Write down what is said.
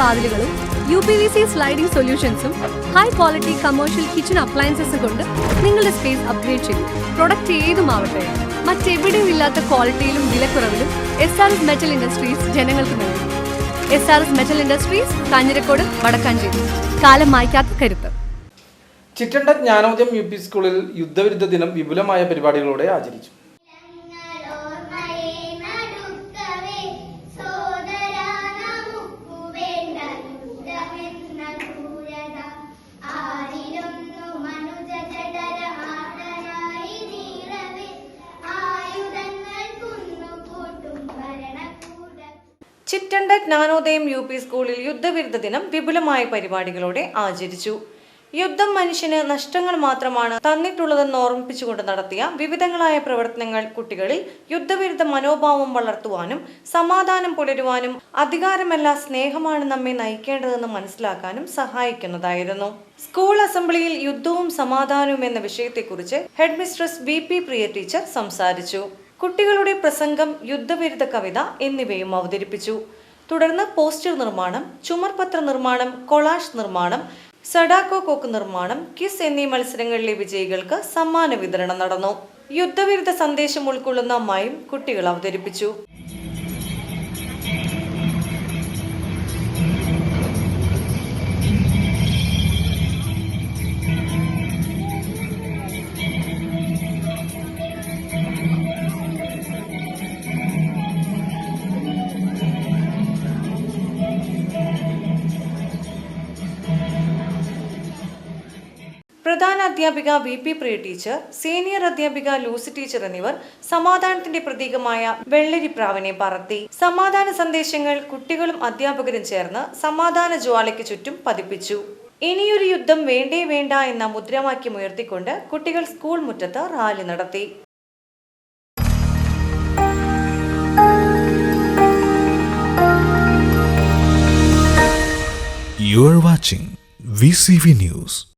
വാതിലുകളും U P V C sliding സൊല്യൂഷൻസും high quality commercial kitchen അപ്ലയൻസസും കൊണ്ട് നിങ്ങളുടെ സ്പേസ് അപ്ഗ്രേഡ് ചെയ്യും പ്രൊഡക്റ്റ് ഏതുമാവട്ടെ മറ്റെവിടെയും ഇല്ലാത്ത ക്വാളിറ്റിയിലും വിലക്കുറവിലും S R S metal industries ജനങ്ങൾക്ക് നൽകും. S R S metal industries Kanjirakode Vadakkancheri. കാലം മായ്ക്കാത്ത കരുത്ത്. ചിറ്റണ്ട ജ്ഞാനോദയം യു പി സ്കൂളിൽ യുദ്ധവിരുദ്ധ ദിനം വിപുലമായ പരിപാടികളോടെ ആചരിച്ചു. ചിറ്റണ്ട ജ്ഞാനോദയം യു പി സ്കൂളിൽ യുദ്ധവിരുദ്ധ ദിനം വിപുലമായ പരിപാടികളോടെ ആചരിച്ചു. യുദ്ധം മനുഷ്യന് നഷ്ടങ്ങൾ മാത്രമാണ് തന്നിട്ടുള്ളതെന്ന് ഓർമ്മിപ്പിച്ചുകൊണ്ട് നടത്തിയ വിവിധങ്ങളായ പ്രവർത്തനങ്ങൾ കുട്ടികളിൽ യുദ്ധവിരുദ്ധ മനോഭാവം വളർത്തുവാനും സമാധാനം പുലരുവാനും അധികാരമല്ല സ്നേഹമാണ് നമ്മെ നയിക്കേണ്ടതെന്ന് മനസ്സിലാക്കാനും സഹായിക്കുന്നതായിരുന്നു. സ്കൂൾ അസംബ്ലിയിൽ യുദ്ധവും സമാധാനവും എന്ന വിഷയത്തെക്കുറിച്ച് headmistress V P Priya teacher സംസാരിച്ചു. കുട്ടികളുടെ പ്രസംഗം യുദ്ധവിരുദ്ധ കവിത എന്നിവയും അവതരിപ്പിച്ചു. തുടർന്ന് പോസ്റ്റർ നിർമ്മാണം ചുമർപത്ര നിർമ്മാണം കൊളാഷ് നിർമ്മാണം സഡാക്കോ കോക്ക് നിർമ്മാണം കിസ് എന്നീ മത്സരങ്ങളിലെ വിജയികൾക്ക് സമ്മാന വിതരണം നടന്നു. യുദ്ധവിരുദ്ധ സന്ദേശം ഉൾക്കൊള്ളുന്ന മയം കുട്ടികൾ അവതരിപ്പിച്ചു. പ്രധാന അധ്യാപിക V P Priya teacher senior അധ്യാപിക ലൂസി ടീച്ചർ എന്നിവർ സമാധാനത്തിന്റെ പ്രതീകമായ വെള്ളരിപ്രാവിനെ പറത്തി സമാധാന സന്ദേശങ്ങൾ കുട്ടികളും അധ്യാപകരും ചേർന്ന് സമാധാന ജ്വാലയ്ക്ക് ചുറ്റും പതിപ്പിച്ചു ഇനിയൊരു യുദ്ധം വേണ്ടേ വേണ്ട എന്ന മുദ്രാവാക്യം ഉയർത്തിക്കൊണ്ട് കുട്ടികൾ സ്കൂൾ മുറ്റത്ത് റാലി നടത്തി You are watching VCV News.